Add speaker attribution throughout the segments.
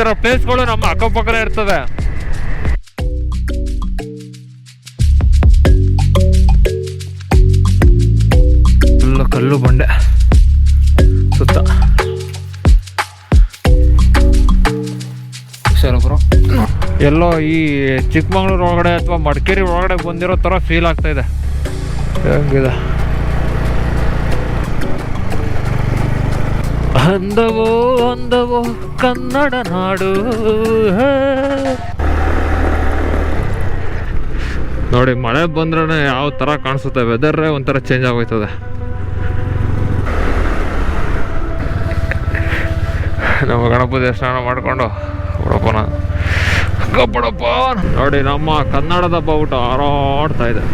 Speaker 1: ಥರ ಪ್ಲೇಸ್ಗಳು ನಮ್ಮ ಅಕ್ಕಪಕ್ಕ ಇರ್ತದೆ. ಎಲ್ಲ ಕಲ್ಲು ಬಂಡೆ. ಸುತ್ತ. ಹುಷಾರೊಬ್ರು ಎಲ್ಲೋ ಈ ಚಿಕ್ಕಮಂಗ್ಳೂರು ಒಳಗಡೆ ಅಥವಾ ಮಡಿಕೇರಿ ಒಳಗಡೆ ಬಂದಿರೋ ಥರ ಫೀಲ್ ಆಗ್ತಾ ಇದೆ. ಹೆಂಗಿದೆ? ಅಂದವೋ ಅಂದವೋ ಕನ್ನಡ ನಾಡು ನೋಡಿ, ಮಳೆ ಬಂದ್ರೆ ಯಾವ ಥರ ಕಾಣಿಸುತ್ತೆ? ವೆದರ್ ಒಂಥರ ಚೇಂಜ್ ಆಗೋಯ್ತದೆ. ನಮ್ಮ ಗಣಪತಿ ಸ್ನಾನ ಮಾಡ್ಕೊಂಡು ಬಿಡಪ್ಪನ ನೋಡಿ, ನಮ್ಮ ಕನ್ನಡದ ಬಾವುಟ ಹಾರಾಡ್ತಾ ಇದೆ.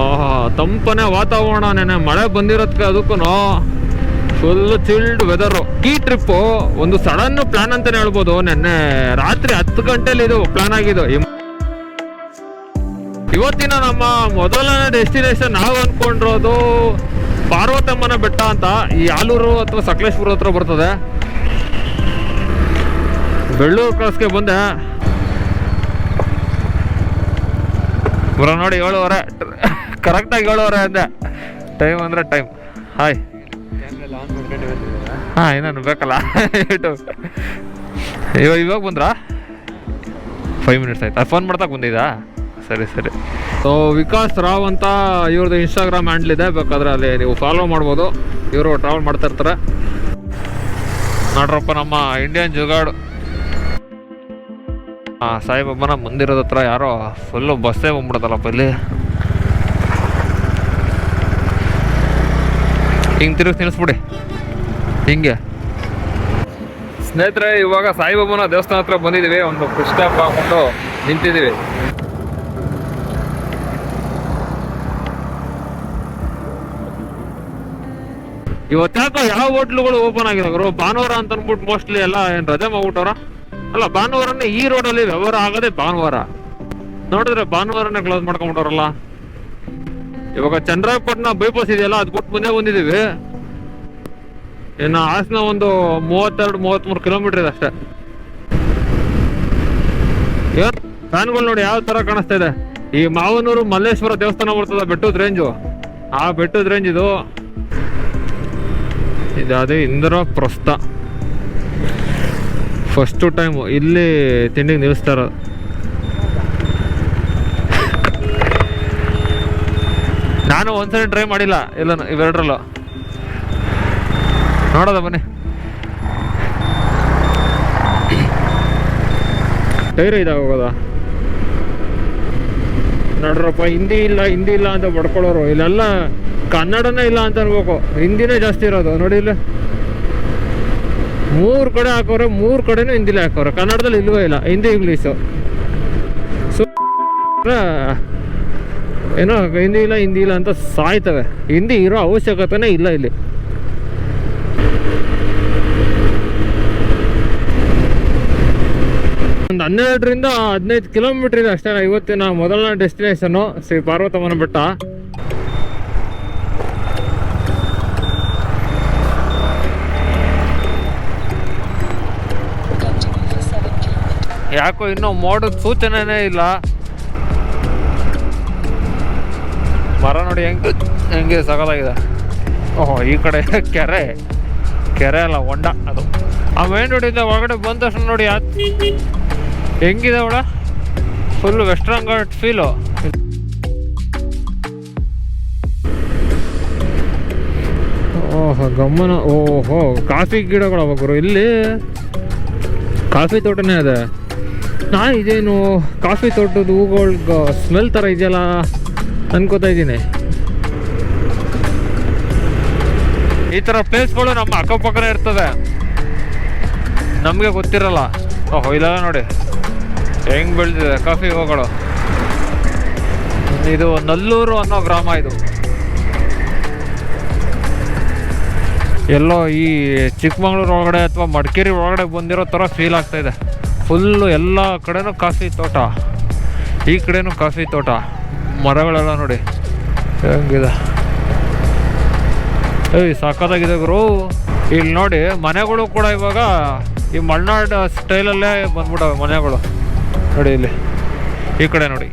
Speaker 1: ಆಹಾ ತಂಪನೆ ವಾತಾವರಣ ನೆನೆ ಮಳೆ ಬಂದಿರೋದಕ್ಕೆ ಅದಕ್ಕೂ ಫುಲ್ ಚಿಲ್ಡ್ ವೆದರು ಈ ಟ್ರಿಪ್ಪು ಒಂದು ಸಡನ್ ಪ್ಲಾನ್ ಅಂತಾನೆ ಹೇಳ್ಬೋದು. ನೆನ್ನೆ ರಾತ್ರಿ ಹತ್ತು ಗಂಟೆಲಿ ಇದು ಪ್ಲಾನ್ ಆಗಿದ್ದು. ಇವತ್ತಿನ ನಮ್ಮ ಮೊದಲನೇ ಡೆಸ್ಟಿನೇಷನ್ ನಾವು ಅಂದ್ಕೊಂಡಿರೋದು ಪಾರ್ವತಮ್ಮನ ಬೆಟ್ಟ ಅಂತ. ಈ ಆಲೂರು ಅಥವಾ ಸಕಲೇಶ್ಪುರ ಹತ್ರ ಬರ್ತದೆ. ಬೆಳ್ಳೂರು ಕ್ರಾಸ್ಗೆ ಬಂದೆ. ಬರೋ ನೋಡಿ ಏಳುವರೆ. ಕರೆಕ್ಟಾಗಿ ಹೇಳೋರೆ ಅಂದೆ. ಟೈಮ್ ಅಂದ್ರೆ ಟೈಮ್ ಹಾಯ್ ಹಾಂ ಇನ್ನೇನು ಬೇಕಲ್ಲ. ಇಟ್ಟು ಇವಾಗ ಇವಾಗ ಬಂದ್ರಾ? ಫೈವ್ ಮಿನಿಟ್ಸ್ ಆಯ್ತಾ? ಫೋನ್ ಮಾಡ್ತಾ ಬಂದಿದ್ದಾ ಸರಿ ಸರಿ. ಸೊ ವಿಕಾಸ್ ರಾವ್ ಅಂತ ಇವ್ರದ್ದು ಇನ್ಸ್ಟಾಗ್ರಾಮ್ ಹ್ಯಾಂಡಲ್ ಇದೆ. ಬೇಕಾದ್ರೆ ಅಲ್ಲಿ ನೀವು ಫಾಲೋ ಮಾಡ್ಬೋದು. ಇವರು ಟ್ರಾವೆಲ್ ಮಾಡ್ತಾ ಇರ್ತಾರೆ. ನೋಡ್ರಪ್ಪ ನಮ್ಮ ಇಂಡಿಯನ್ ಜುಗಾಡು ಸಾಯಿಬಾಬನ ಮಂದಿರದ ಹತ್ರ ಯಾರೋ ಫುಲ್ಲು ಬಸ್ಸೇ ಬಂದ್ಬಿಡ್ತಲ್ಲಪ್ಪ ಇಲ್ಲಿ. ಹಿಂಗೆ ತಿರುಗಿ ನಿಲ್ಲಿಸ್ಬಿಡಿ ಹಿಂಗೆ. ಸ್ನೇಹಿತರೆ ಇವಾಗ ಸಾಯಿಬಾಬನ ದೇವಸ್ಥಾನ ಹತ್ರ ಬಂದಿದ್ದೀವಿ. ಒಂದು ಕೃಷ್ಣ ಹಾಕೊಂಡು ನಿಂತಿದ್ದೀವಿ. ಇವತ್ತಾಕ ಯಾವ ಹೋಟ್ಲುಗಳು ಓಪನ್ ಆಗಿದೆ ಗುರು? ಭಾನುವಾರ ಅಂತ ಅನ್ಬಿಟ್ಟು ಮೋಸ್ಟ್ಲಿ ಎಲ್ಲ ಏನ್ ರಜೆ ಮಾಡ್ಬಿಟ್ಟವ್ರ? ಅಲ್ಲ ಭಾನುವಾರನೇ ಈ ರೋಡಲ್ಲಿ ವ್ಯವಹಾರ ಆಗದೆ ಭಾನುವಾರ. ನೋಡಿದ್ರೆ ಭಾನುವಾರನೇ ಕ್ಲೋಸ್ ಮಾಡ್ಕೊಂಡ್ಬಿಟ್ಟವ್ರಲ್ಲ. ಇವಾಗ ಚಂದ್ರಾಯಪಟ್ಟಣ ಬೈಪಾಸ್ ಇದೆಯಲ್ಲ, ಅದು ಕೊಟ್ಟು ಮುಂದೆ ಬಂದಿದ್ದೀವಿ ಇನ್ನು ಹಾಸನ ಒಂದು ಮೂವತ್ತೆರಡು ಮೂವತ್ತ್ಮೂರು ಕಿಲೋಮೀಟರ್ ಇದೆ ಅಷ್ಟೇ. ಏನು ಫ್ಯಾನ್ಗಳು ನೋಡಿ ಯಾವ ತರ ಕಾಣಿಸ್ತಾ ಇದೆ. ಈ ಮಾವನೂರು ಮಲ್ಲೇಶ್ವರ ದೇವಸ್ಥಾನ ಬರ್ತದ ಬೆಟ್ಟದ ರೇಂಜು ಆ ಬೆಟ್ಟದ ರೇಂಜ್ ಇದು. ಇದಾದ ಇಂದ್ರ ಪ್ರಸ್ತ ಫಸ್ಟು ಟೈಮು ಇಲ್ಲಿ ತಿಂಡಿಗೆ ನಿಲ್ಲಿಸ್ತಾ ನಾನು ಒಂದ್ಸರಿ ಟ್ರೈ ಮಾಡಿಲ್ಲ ಇಲ್ಲ ಇವೆರಡರಲ್ಲೂ. ನೋಡೋದ ಬನ್ನಿ. ಟೈರ್ ಇದಾಗ ಹೋಗೋದ? ನೋಡ್ರಪ್ಪ, ಹಿಂದಿ ಇಲ್ಲ ಹಿಂದಿ ಇಲ್ಲ ಅಂತ ಬಡ್ಕೊಳ್ಳೋರು ಇಲ್ಲೆಲ್ಲ ಕನ್ನಡನೇ ಇಲ್ಲ ಅಂತ ಅನ್ಬೇಕು. ಹಿಂದಿನೇ ಜಾಸ್ತಿ ಇರೋದು. ನೋಡಿ ಇಲ್ಲ. ಮೂರು ಕಡೆ ಹಾಕೋರೆ, ಮೂರು ಕಡೆನೂ ಹಿಂದಿಲೇ ಹಾಕೋರೆ. ಕನ್ನಡದಲ್ಲಿ ಇಲ್ವೇ ಇಲ್ಲ. ಹಿಂದಿ, ಇಂಗ್ಲೀಷು. ಸು ಏನೋ ಹಿಂದಿ ಇಲ್ಲ ಹಿಂದಿ ಇಲ್ಲ ಅಂತ ಸಾಯ್ತವೆ. ಹಿಂದಿ ಇರೋ ಅವಶ್ಯಕತೆನೇ ಇಲ್ಲ ಇಲ್ಲಿ. ಒಂದು ಹನ್ನೆರಡರಿಂದ ಹದಿನೈದು ಕಿಲೋಮೀಟರ್ ಇದೆ ಅಷ್ಟೇ ಇವತ್ತಿನ ಮೊದಲನೇ ಡೆಸ್ಟಿನೇಷನ್ ಶ್ರೀ ಪಾರ್ವತಮ್ಮನ ಬೆಟ್ಟ. ಯಾಕೋ ಇನ್ನೂ ಮೋಡದ ಸೂಚನೆನೇ ಇಲ್ಲ. ಮರ ನೋಡಿ ಹೆಂಗ್ ಹೆಂಗೆ ಸಗಲಾಗಿದೆ. ಓಹೋ, ಈ ಕಡೆ ಕೆರೆ ಕೆರೆ ಅಲ್ಲ, ಹೊಂಡ ಅದು. ಆ ಮೇನ್ ರೋಡಿಂದ ಒಳಗಡೆ ಬಂದ ತಕ್ಷಣ ನೋಡಿ ಹೆಂಗಿದೆ ಅವಳ? ಫುಲ್ ವೆಸ್ಟರ್ನ್ ಘಾಟ್ ಫೀಲು ಓಹೋ ಗಮನ ಓಹೋ, ಕಾಫಿ ಗಿಡಗಳು ಗುರು, ಇಲ್ಲಿ ಕಾಫಿ ತೋಟನೇ ಇದೆ. ನಾ ಇದೇನು ಕಾಫಿ ತೋಟದ ಹೂಗಳ ಸ್ಮೆಲ್ ಥರ ಇದೆಯಲ್ಲ? ಅನ್ಕೋತಾ ಇದ್ದೀನಿ ಈ ಥರ ಪ್ಲೇಸ್ಗಳು ನಮ್ಮ ಅಕ್ಕಪಕ್ಕನೇ ಇರ್ತದೆ. ನಮಗೆ ಗೊತ್ತಿರಲ್ಲ. ಓಹೋ ಇಲ್ಲೆಲ್ಲ ನೋಡಿ. ಹೆಂಗ್ ಬೆಳೆದಿದೆ? ಕಾಫಿ ಹೂಗಳು. ಇದು ನಲ್ಲೂರು ಅನ್ನೋ ಗ್ರಾಮ ಇದು. ಎಲ್ಲೋ ಈ ಚಿಕ್ಕಮಗಳೂರು ಒಳಗಡೆ ಅಥವಾ ಮಡಿಕೇರಿ ಒಳಗಡೆ ಬಂದಿರೋ ಥರ ಫೀಲ್ ಆಗ್ತಾ ಇದೆ. ಫುಲ್ಲು ಎಲ್ಲ ಕಡೆನೂ ಕಾಫಿ ತೋಟ. ಈ ಕಡೆನೂ ಕಾಫಿ ತೋಟ. ಮರಗಳೆಲ್ಲ ನೋಡಿ. ಹೆಂಗಿದೆ? ಏಯ್ ಸಾಕಾಗಿದೆ ಗುರು. ಇಲ್ಲಿ ನೋಡಿ, ಮನೆಗಳು ಕೂಡ ಇವಾಗ ಈ ಮಲೆನಾಡು ಸ್ಟೈಲಲ್ಲೇ ಬಂದ್ಬಿಟ್ಟವೆ ಮನೆಗಳು. ನೋಡಿ ಇಲ್ಲಿ, ಈ ಕಡೆ ನೋಡಿ.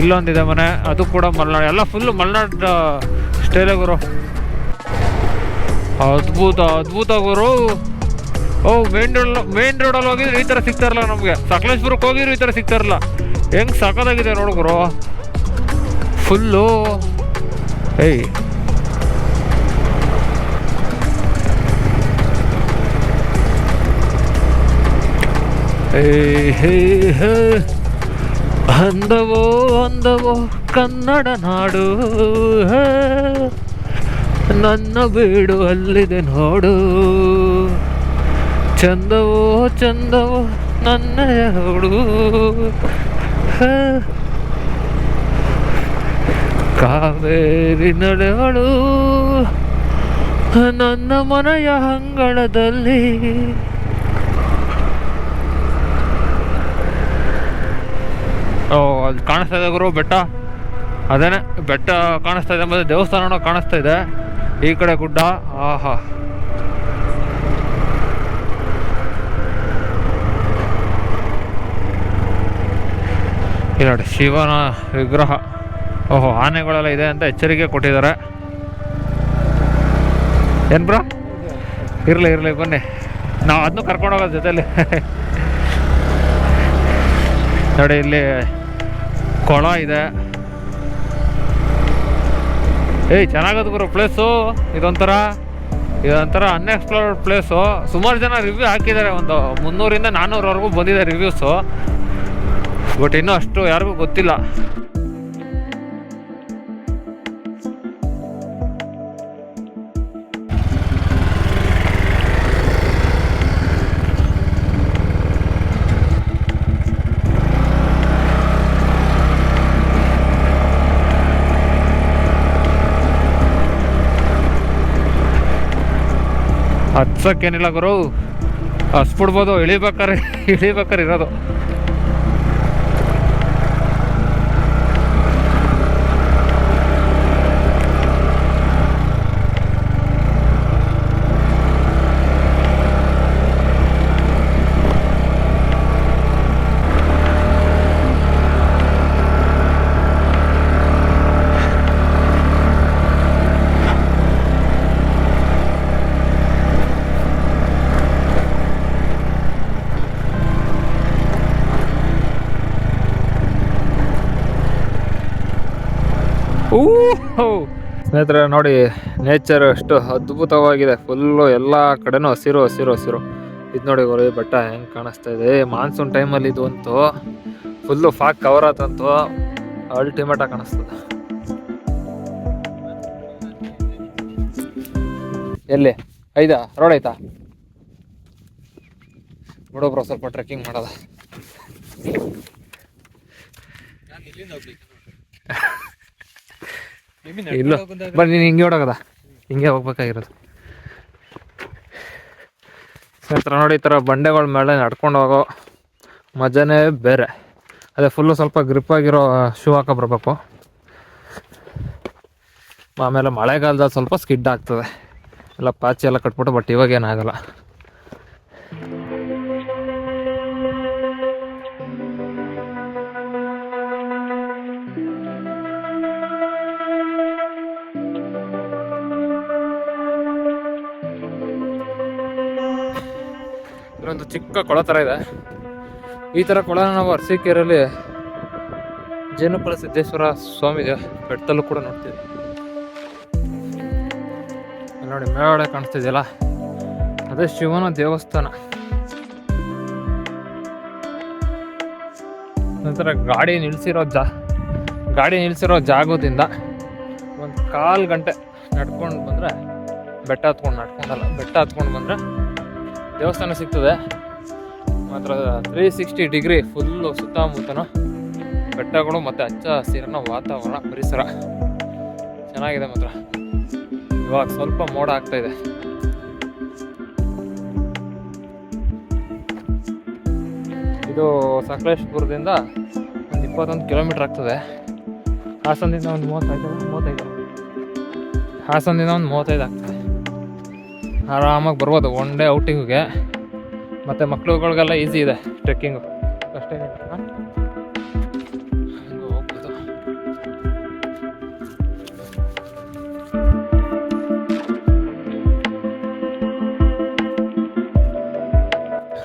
Speaker 1: ಇಲ್ಲೊಂದಿದೆ ಮನೆ, ಅದು ಕೂಡ ಮಲೆನಾಡು, ಎಲ್ಲ ಫುಲ್ಲು ಮಲ್ನಾಡ್ ಸ್ಟೈಲೇ ಗುರು. ಅದ್ಭುತ ಅದ್ಭುತ ಗುರು. ಓ ಮೇನ್ ರೋಡ್ ಮೇನ್ ರೋಡಲ್ಲಿ ಹೋಗಿದ್ರೆ ಈ ಥರ ಸಿಗ್ತಾ ಇರಲ್ಲ ನಮಗೆ. ಸಕಲೇಶ್ಪುರಕ್ಕೆ ಹೋಗಿದ್ರು ಈ ಥರ ಸಿಗ್ತಾ ಇರಲ್ಲ. ಹೆಂಗ್ ಸಕದಾಗಿದೆ ನೋಡು ಗುರು. ಫುಲ್ಲು ಏಯ್. ಅಂದವೋ ಅಂದವೋ, ಕನ್ನಡ ನಾಡು. ನನ್ನ ಬೀಡು ಅಲ್ಲಿದೆ ನೋಡು. ಚಂದವೋ ಚಂದವೋ, ನನ್ನ ಹೇ. ಕಾವೇರಿ ನಡೆವಳು ನನ್ನ ಮನೆಯ ಅಂಗಳದಲ್ಲಿ. ಓ, ಅಲ್ಲಿ ಕಾಣಿಸ್ತಾ ಇದೆ ಗುರು, ಬೆಟ್ಟ. ಅದೇನೆ, ಬೆಟ್ಟ ಕಾಣಿಸ್ತಾ ಇದೆ, ಮತ್ತೆ ದೇವಸ್ಥಾನ ಕಾಣಿಸ್ತಾ ಇದೆ. ಈ ಕಡೆ ಗುಡ್ಡ, ಆಹಾ. ಇಲ್ಲಿ ನೋಡಿ ಶಿವನ ವಿಗ್ರಹ. ಓಹೋ, ಆನೆಗಳೆಲ್ಲ ಇದೆ ಅಂತ ಎಚ್ಚರಿಕೆ ಕೊಟ್ಟಿದ್ದಾರೆ. ಏನು ಬ್ರೋ? ಇರಲಿ ಇರಲಿ, ಬನ್ನಿ. ನಾವು ಅದನ್ನು ಕರ್ಕೊಂಡು ಹೋಗೋದು ಜೊತೆಯಲ್ಲಿ ನೋಡಿ, ಇಲ್ಲಿ ಕೊಳ ಇದೆ. ಏಯ್, ಚೆನ್ನಾಗದು ಗುರು ಪ್ಲೇಸು ಇದೊಂಥರ ಇದೊಂಥರ ಅನ್ಎಕ್ಸ್ಪ್ಲೋರ್ಡ್ ಪ್ಲೇಸು ಸುಮಾರು ಜನ ರಿವ್ಯೂ ಹಾಕಿದ್ದಾರೆ. ಒಂದು ಮುನ್ನೂರಿಂದ ನಾನ್ನೂರವರೆಗೂ ಬಂದಿದೆ ರಿವ್ಯೂಸು ಬಟ್ ಇನ್ನೂ ಅಷ್ಟು ಯಾರಿಗೂ ಗೊತ್ತಿಲ್ಲ. ಹತ್ಸಕ್ಕೇನಿಲ್ಲ ಗುರು. ಹಸ್ಬಿಡ್ಬೋದು ಇಳಿಬೇಕಾರೆ ಇಳಿಬೇಕಾರೆ ಇರೋದು. ಸ್ನೇಹಿತರೆ, ನೋಡಿ ನೇಚರ್ ಎಷ್ಟು ಅದ್ಭುತವಾಗಿದೆ. ಫುಲ್ಲು ಎಲ್ಲ ಕಡೆನೂ ಹಸಿರು ಹಸಿರು ಹಸಿರು. ಇದು ನೋಡಿ ಗುರು ಬೆಟ್ಟ ಹೆಂಗೆ ಕಾಣಿಸ್ತಾ ಇದೆ. ಮಾನ್ಸೂನ್ ಟೈಮಲ್ಲಿ ಇದು ಅಂತೂ ಫುಲ್ಲು ಫಾಗ್ ಕವರ್ ಆತಂತು ಅಲ್ಟಿಮೇಟ್ ಆಗಿ ಕಾಣಿಸ್ತದೆ ಎಲ್ಲಿ? ಐದಾ? ರೋಡ್ ಐತಾ ನೋಡೋಬ್ರ ಸ್ವಲ್ಪ ಟ್ರೆಕ್ಕಿಂಗ್ ಮಾಡೋದ. ಇಲ್ಲ ಬನ್ನಿ ನೀನು ಹಿಂಗೆ ಹೊಡೋಗದ ಹಿಂಗೆ ಹೋಗ್ಬೇಕಾಗಿರೋದು. ಸ್ನೇಹಿತರ ನೋಡಿ ಈ ಥರ ಬಂಡೆಗಳ ಮೇಲೆ ನಡ್ಕೊಂಡು ಹೋಗೋ ಮಜಾನೇ ಬೇರೆ. ಅದೇ ಫುಲ್ಲು ಸ್ವಲ್ಪ ಗ್ರಿಪ್ ಆಗಿರೋ ಶೂ ಹಾಕೋ ಬರಬೇಕು ಆಮೇಲೆ ಮಳೆಗಾಲದಲ್ಲಿ ಸ್ವಲ್ಪ ಸ್ಕಿಡ್ ಆಗ್ತದೆ. ಎಲ್ಲ ಪಾಚಿ ಎಲ್ಲ ಕಟ್ಬಿಟ್ಟು ಬಟ್ ಇವಾಗ ಏನಾಗಲ್ಲ ಇಲ್ಲೊಂದು ಚಿಕ್ಕ ಕೊಳ ಥರ ಇದೆ. ಈ ಥರ ಕೊಳನ ನಾವು ಅರಸೀಕೆರೆಯಲ್ಲಿ ಜೇನುಪಳ ಸಿದ್ದೇಶ್ವರ ಸ್ವಾಮಿ ಬೆಟ್ಟದಲ್ಲೂ ಕೂಡ ನೋಡ್ತೀವಿ. ನೋಡಿ ಮೇಳಗಡೆ ಕಾಣಿಸ್ತಿದೆಯಲ್ಲ? ಅದೇ ಶಿವನ ದೇವಸ್ಥಾನ. ನಂತರ ಗಾಡಿ ನಿಲ್ಸಿರೋ ಜಾ, ಗಾಡಿ ನಿಲ್ಸಿರೋ ಜಾಗದಿಂದ ಒಂದು ಕಾಲು ಗಂಟೆ ನಡ್ಕೊಂಡು ಬಂದರೆ ಬೆಟ್ಟ ಹತ್ಕೊಂಡು ನಡ್ಕೊಂಡಲ್ಲ, ಬೆಟ್ಟ ಹತ್ಕೊಂಡು ಬಂದರೆ ದೇವಸ್ಥಾನ ಸಿಗ್ತದೆ. ಮಾತ್ರ ತ್ರೀ ಸಿಕ್ಸ್ಟಿ ಡಿಗ್ರಿ ಫುಲ್ಲು ಸುತ್ತಮುತ್ತನೂ ಬೆಟ್ಟಗಳು ಮತ್ತು ಹಚ್ಚ ಹಸಿರನ ವಾತಾವರಣ, ಪರಿಸರ. ಚೆನ್ನಾಗಿದೆ ಮಾತ್ರ. ಇವಾಗ ಸ್ವಲ್ಪ ಮೋಡ ಆಗ್ತಾ ಇದೆ. ಇದು ಸಕಲೇಶ್ಪುರದಿಂದ ಒಂದು ಇಪ್ಪತ್ತೊಂದು ಕಿಲೋಮೀಟ್ರ್ ಆಗ್ತದೆ. ಹಾಸನದಿಂದ ಒಂದು ಮೂವತ್ತೈದು ಮೂವತ್ತೈದು. ಹಾಸನದಿಂದ ಒಂದು ಮೂವತ್ತೈದು ಆಗ್ತದೆ. ಆರಾಮಾಗಿ ಬರ್ಬೋದು ಒನ್ ಡೇ ಔಟಿಂಗಿಗೆ ಮತ್ತು ಮಕ್ಳುಗಳಿಗೆಲ್ಲ ಈಸಿ ಇದೆ ಟ್ರೆಕ್ಕಿಂಗು ಅಷ್ಟೇ ಹೋಗ್ಬೋದು.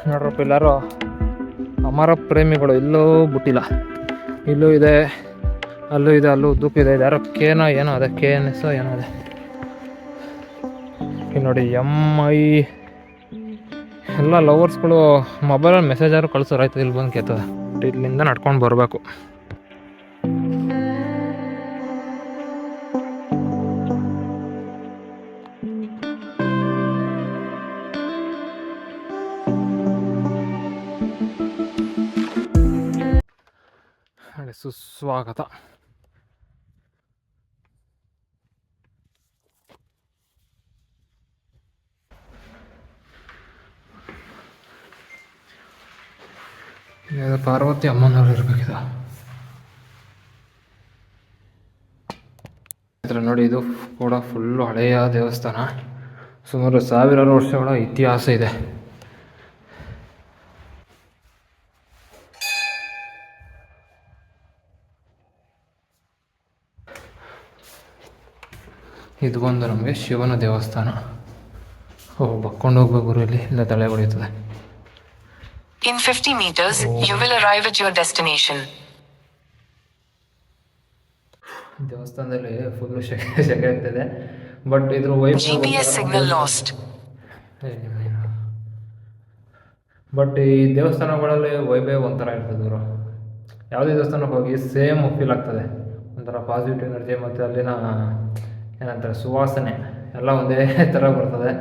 Speaker 1: ನೋಡ್ರಪ್ಪ ಎಲ್ಲರೂ, ಅಮರ ಪ್ರೇಮಿಗಳು ಎಲ್ಲೂ ಬಿಟ್ಟಿಲ್ಲ. ಇಲ್ಲೂ ಇದೆ, ಅಲ್ಲೂ ಇದೆ, ಅಲ್ಲೂ ಉದ್ದಕ್ಕೂ ಇದೆ, ಯಾರೋ ಕೇನೋ ಏನೋ ಅದೇ ಕೆ ಎನ್ ಏನೋ ಅದೇ. ನೋಡಿ ಎಂ ಐ ಎಲ್ಲ ಲವರ್ಸ್ಗಳು ಮೊಬೈಲಲ್ಲಿ ಮೆಸೇಜ್ ಆದ್ರೂ ಕಳ್ಸೋರು ಆಯ್ತು ಇಲ್ಲಿ ಬಂದು ಕೇಳ್ತದೆ ಇಲ್ಲಿಂದ ನಡ್ಕೊಂಡು ಬರಬೇಕು. ಸುಸ್ವಾಗತ. ಪಾರ್ವತಿ ಅಮ್ಮನವ್ರು ಇರ್ಬೇಕಿದ. ನೋಡಿ ಇದು ಕೂಡ ಫುಲ್ಲು ಹಳೆಯ ದೇವಸ್ಥಾನ. ಸುಮಾರು ಸಾವಿರಾರು ವರ್ಷಗಳ ಇತಿಹಾಸ ಇದೆ. ಇದು ಬಂದು ನಮಗೆ ಶಿವನ ದೇವಸ್ಥಾನ. ಓ ಬಕ್ಕೊಂಡು ಹೋಗ್ಬೇಕು ಇಲ್ಲಿ, ಇಲ್ಲ ತಳೆ
Speaker 2: In 50 meters, you will arrive at your destination.
Speaker 1: ದೇವಸ್ಥಾನದಲ್ಲಿ ಫುಲ್ ಶೆಕೆ ಶೆಕೆ ಆಗ್ತಿದೆ. ಬಟ್ ಇದ್ರ wifi
Speaker 2: G P S signal lost
Speaker 1: but ಈ ದೇವಸ್ಥಾನಗಳಲ್ಲಿ ವೈಭವ ಒಂಥರ ಇರ್ತದೆ ಇವರು ಯಾವುದೇ ದೇವಸ್ಥಾನಕ್ಕೆ ಹೋಗಿ ಸೇಮ್ ಫೀಲ್ ಆಗ್ತದೆ. ಒಂಥರ ಪಾಸಿಟಿವ್ ಎನರ್ಜಿ ಮತ್ತು ಅಲ್ಲಿನ ಏನಂತಾರೆ ಸುವಾಸನೆ ಎಲ್ಲ ಒಂದೇ ಥರ ಬರ್ತದೆ.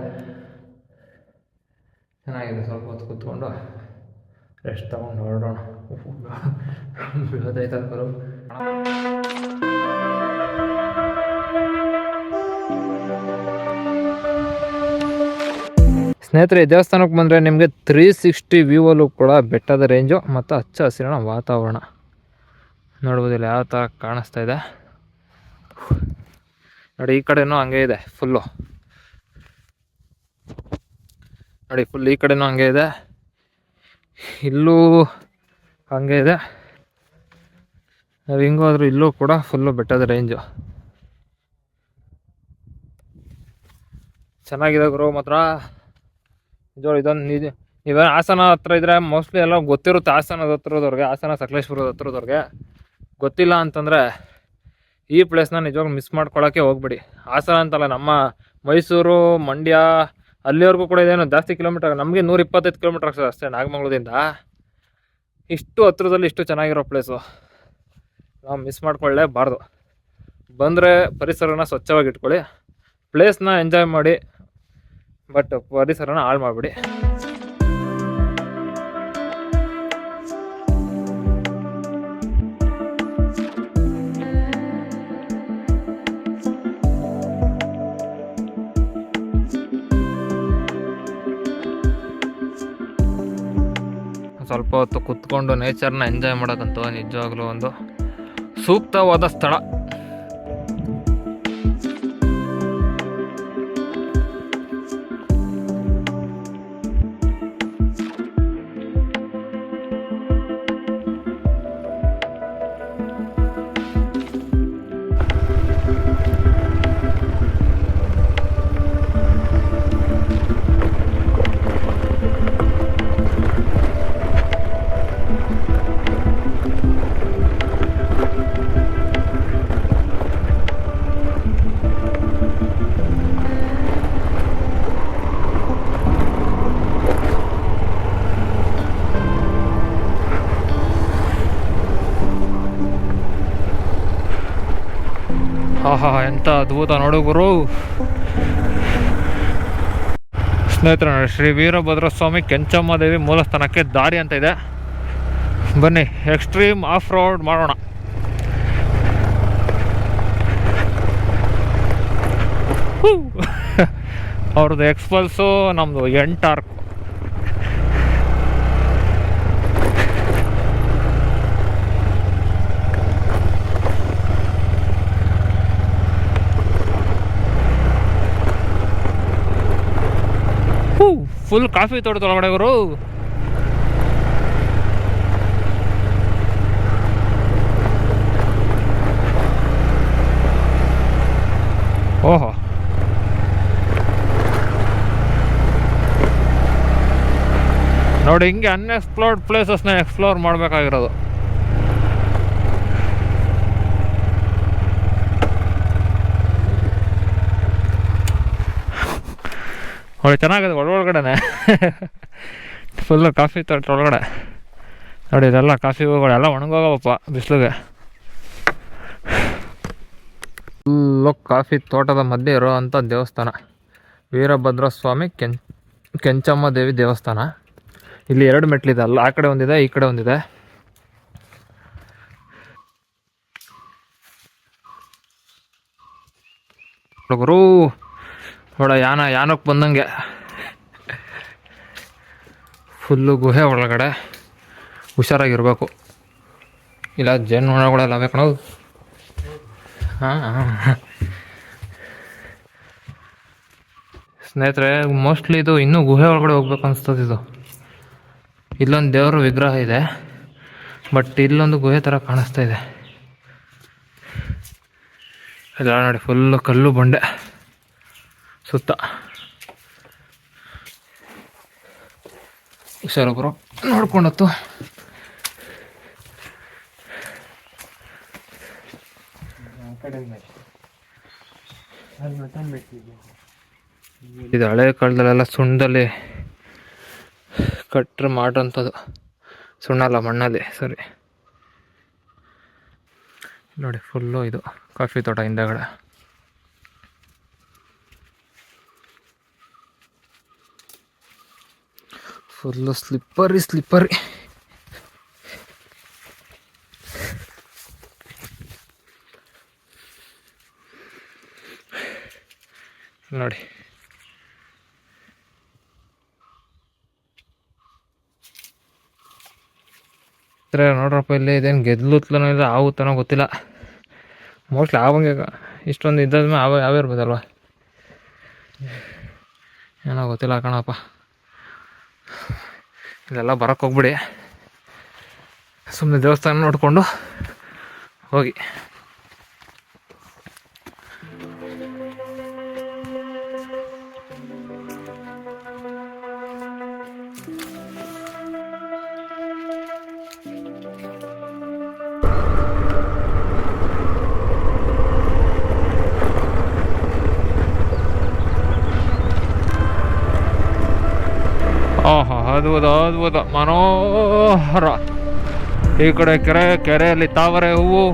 Speaker 1: ಚೆನ್ನಾಗಿದೆ ಸ್ವಲ್ಪ ಹೊತ್ತು ಕೂತ್ಕೊಂಡು. ರೆಸ್ಟ್ ತಗೊಂಡು ಹೊರಡೋಣ ಸ್ನೇಹಿತರೆ, ಈ ದೇವಸ್ಥಾನಕ್ಕೆ ಬಂದರೆ ನಿಮಗೆ ತ್ರೀ ಸಿಕ್ಸ್ಟಿ ವ್ಯೂವಲ್ಲೂ ಕೂಡ ಬೆಟ್ಟದ ರೇಂಜು ಮತ್ತು ಹಚ್ಚ ಹಸಿರಿನ ವಾತಾವರಣ. ನೋಡ್ಬೋದಿಲ್ಲ, ಯಾವ ಥರ ಕಾಣಿಸ್ತಾ ಇದೆ. ನೋಡಿ, ಈ ಕಡೆನೂ ಹಂಗೆ ಇದೆ ಫುಲ್ಲು ನೋಡಿ ಫುಲ್ ಈ ಕಡೆನೂ ಹಂಗೆ ಇದೆ. ಇಲ್ಲೂ ಹಾಗೆ ಇದೆ. ನಾವು ಆದರೂ ಇಲ್ಲೂ ಕೂಡ ಫುಲ್ಲು ಬೆಟ್ಟದ ರೇಂಜು ಚೆನ್ನಾಗಿದೆ ಗುರು ಮಾತ್ರ. ನಿಜವಾಗ್ಲೂ ಇದೊಂದು ನಿಜ, ನೀವೇನು ಹಾಸನ ಹತ್ರ ಇದ್ರೆ ಮೋಸ್ಟ್ಲಿ ಎಲ್ಲ ಗೊತ್ತಿರುತ್ತೆ ಹಾಸನದ ಹತ್ರದವ್ರಿಗೆ, ಹಾಸನ ಸಕಲೇಶ್ಪುರದ ಹತ್ರದವ್ರಿಗೆ. ಗೊತ್ತಿಲ್ಲ ಅಂತಂದರೆ ಈ ಪ್ಲೇಸ್ನ ನಿಜವಾಗ್ಲೂ ಮಿಸ್ ಮಾಡ್ಕೊಳ್ಳೋಕ್ಕೆ ಹೋಗ್ಬಿಡಿ. ಹಾಸನ ಅಂತಲ್ಲ ನಮ್ಮ ಮೈಸೂರು, ಮಂಡ್ಯ ಅಲ್ಲಿವರೆಗೂ ಕೂಡ ಇದೇನು ಜಾಸ್ತಿ ಕಿಲೋಮೀಟರ್ ನಮಗೆ ನೂರ ಇಪ್ಪತ್ತೈದು ಕಿಲೋಮೀಟರ್ ಆಗ್ತದೆ ಅಷ್ಟೇ ನಾಗಮಂಗ್ಳದಿಂದ ಇಷ್ಟು ಹತ್ರದಲ್ಲಿ ಇಷ್ಟು ಚೆನ್ನಾಗಿರೋ ಪ್ಲೇಸು ನಾವು ಮಿಸ್ ಮಾಡ್ಕೊಳ್ಳೇಬಾರ್ದು. ಬಂದರೆ ಪರಿಸರನ ಸ್ವಚ್ಛವಾಗಿ ಇಟ್ಕೊಳ್ಳಿ ಪ್ಲೇಸ್ನ ಎಂಜಾಯ್ ಮಾಡಿ ಬಟ್ ಪರಿಸರನ ಹಾಳು ಮಾಡಿಬಿಡಿ. ಸ್ವಲ್ಪ ಹೊತ್ತು ಕುತ್ಕೊಂಡು ನೇಚರ್ನ ಎಂಜಾಯ್ ಮಾಡೋಕ್ಕಂತೂ ನಿಜವಾಗ್ಲೂ ಒಂದು ಸೂಕ್ತವಾದ ಸ್ಥಳ. ಆಹಾ ಎಂಥ ಅದ್ಭುತ ನೋಡು ಸ್ನೇಹಿತರ, ಶ್ರೀ ವೀರಭದ್ರ ಸ್ವಾಮಿ ಕೆಂಚಮ್ಮ ದೇವಿ ಮೂಲಸ್ಥಾನಕ್ಕೆ ದಾರಿ ಅಂತ ಇದೆ. ಬನ್ನಿ ಎಕ್ಸ್ಟ್ರೀಮ್ ಆಫ್ ರೋಡ್ ಮಾಡೋಣ. ಅವ್ರದ್ದು ಎಕ್ಸ್ಪಲ್ಸು ನಮ್ಮದು ಎಂಟಾರ್ಕ್ ಫುಲ್ ಕಾಫಿ ತೋಟದ ಒಳಗಡೆ ಗುರು ಓಹೋ. ನೋಡಿ ಹಿಂಗೆ ಅನ್ಎಕ್ಸ್ಪ್ಲೋರ್ಡ್ ಪ್ಲೇಸಸ್ನ ಎಕ್ಸ್ಪ್ಲೋರ್ ಮಾಡಬೇಕಾಗಿರೋದು. ನೋಡಿ ಚೆನ್ನಾಗಿದೆ ಒಳ ಒಳಗಡೆನೆ. ಫುಲ್ಲು ಕಾಫಿ ತೋಟ ಒಳಗಡೆ. ನೋಡಿ ಇದೆಲ್ಲ ಕಾಫಿ ಹೂಗಳು ಎಲ್ಲ ಒಣಗೋಗವಪ್ಪ ಬಿಸಿಲಿಗೆ. ಫುಲ್ಲು ಕಾಫಿ ತೋಟದ ಮಧ್ಯೆ ಇರೋವಂಥ ದೇವಸ್ಥಾನ. ವೀರಭದ್ರ ಸ್ವಾಮಿ ಕೆಂ ಕೆಂಚಮ್ಮ ದೇವಿ ದೇವಸ್ಥಾನ. ಇಲ್ಲಿ ಎರಡು ಮೆಟ್ಲಿದೆ, ಅಲ್ಲ ಆ ಕಡೆ ಒಂದಿದೆ, ಈ ಕಡೆ ಒಂದಿದೆ. ಹುಡುಗರು ನೋಡ, ಯಾನ ಯಾನಕ್ಕೆ ಬಂದಂಗೆ. ಫುಲ್ಲು ಗುಹೆ ಒಳಗಡೆ ಹುಷಾರಾಗಿರ್ಬೇಕು. ಇಲ್ಲ, ಜೇನು ನೊಣಗಳೆಲ್ಲ ಬೇಕಣದು ಹಾಂ ಸ್ನೇಹಿತರೆ ಮೋಸ್ಟ್ಲಿ ಇದು ಇನ್ನೂ ಗುಹೆ ಒಳಗಡೆ ಹೋಗ್ಬೇಕು ಅನಿಸ್ತದೆ ಇದು. ಇಲ್ಲೊಂದು ದೇವರ ವಿಗ್ರಹ ಇದೆ. ಬಟ್ ಇಲ್ಲೊಂದು ಗುಹೆ ಥರ ಕಾಣಿಸ್ತಾ ಇದೆ. ಎಲ್ಲ ನೋಡಿ ಫುಲ್ಲು ಕಲ್ಲು ಬಂಡೆ. ಸುತ್ತ. ಹುಷಾರೊಬ್ಬರು ನೋಡ್ಕೊಂಡತ್ತು. ಇದು ಹಳೆ ಕಾಲದಲ್ಲೆಲ್ಲ ಸುಣ್ಣದಲ್ಲಿ ಕಟ್ರೆ ಮಾಡೋಂಥದ್ದು ಸುಣ್ಣ ಅಲ್ಲ ಮಣ್ಣಲ್ಲಿ, ಸರಿ. ನೋಡಿ ಫುಲ್ಲು ಇದು, ಕಾಫಿ ತೋಟ ಹಿಂದೆಗಡೆ. Full slippery slippery. ನೋಡಿ. ನೋಡ್ರಪ್ಪ, ಇಲ್ಲಿ ಇದೇನು ಗೆದ್ಲುತ್ಲನೋ ಇಲ್ಲ ಆಗುತ್ತನೋ ಗೊತ್ತಿಲ್ಲ. ಮೋಸ್ಟ್ಲಿ ಆವಂಗೆ ಇಷ್ಟೊಂದು ಇದ್ದಾದ್ಮೇಲೆ ಆವ ಯಾವ ಇರ್ಬೋದಲ್ವ? ಏನೋ ಗೊತ್ತಿಲ್ಲ ಕಣಪ್ಪ. ಇದೆಲ್ಲ ಬರೋಕ್ಕೆ ಹೋಗ್ಬಿಡಿ. ಸುಮ್ಮನೆ ದೇವಸ್ಥಾನ ನೋಡಿಕೊಂಡು ಹೋಗಿ. ಅದ್ಭುತ ಅದ್ಭುತ ಮನೋಹರ. ಈ ಕಡೆ ಕೆರೆ ಕೆರೆಯಲ್ಲಿ ತಾವರೆ ಹೂವು.